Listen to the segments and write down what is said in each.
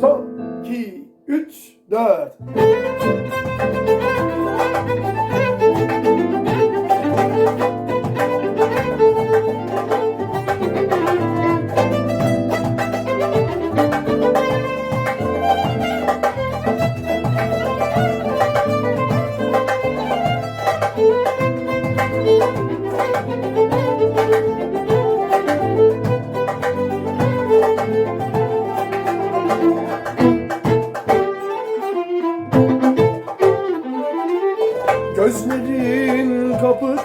Son, iki, üç, dört.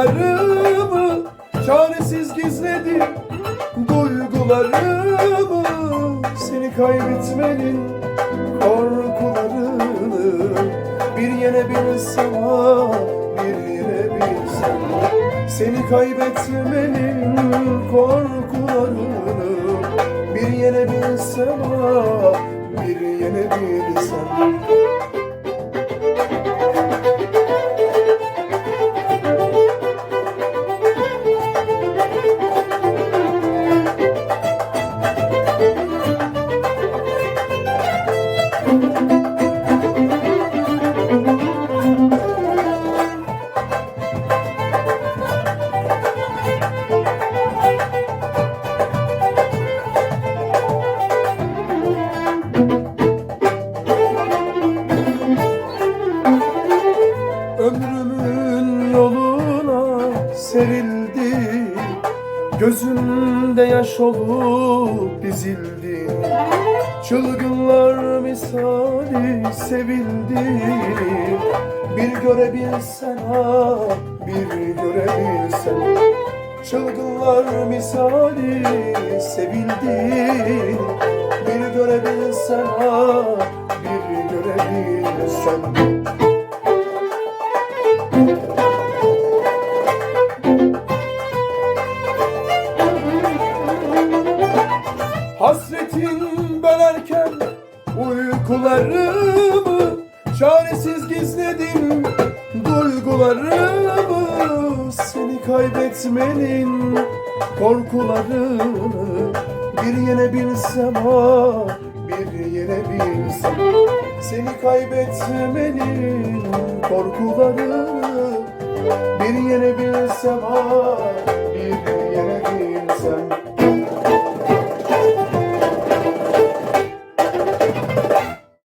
uykularımı Çaresiz gizledim duygularımı. Seni kaybetmenin korkularını Bir yene bilsem ah bir yene bilsem. Seni kaybetmenin korkularını Bir yene bilsem ah bir yene Ömrümün yoluna serildi. Gözümde yaş olup dizildi Çılgınlar misali sevildi. Bir görebilsen ha bir görebilsen. Çılgınlar misali sevildi. Bir görebilsen ha bir görebilsen Bölerken uykularımı Çaresiz gizledim. Duygularımı Seni kaybetmenin korkularını Bir yene bilsem ah bir yene bilsem. Seni kaybetmenin korkularını Bir yene bilsem ah bir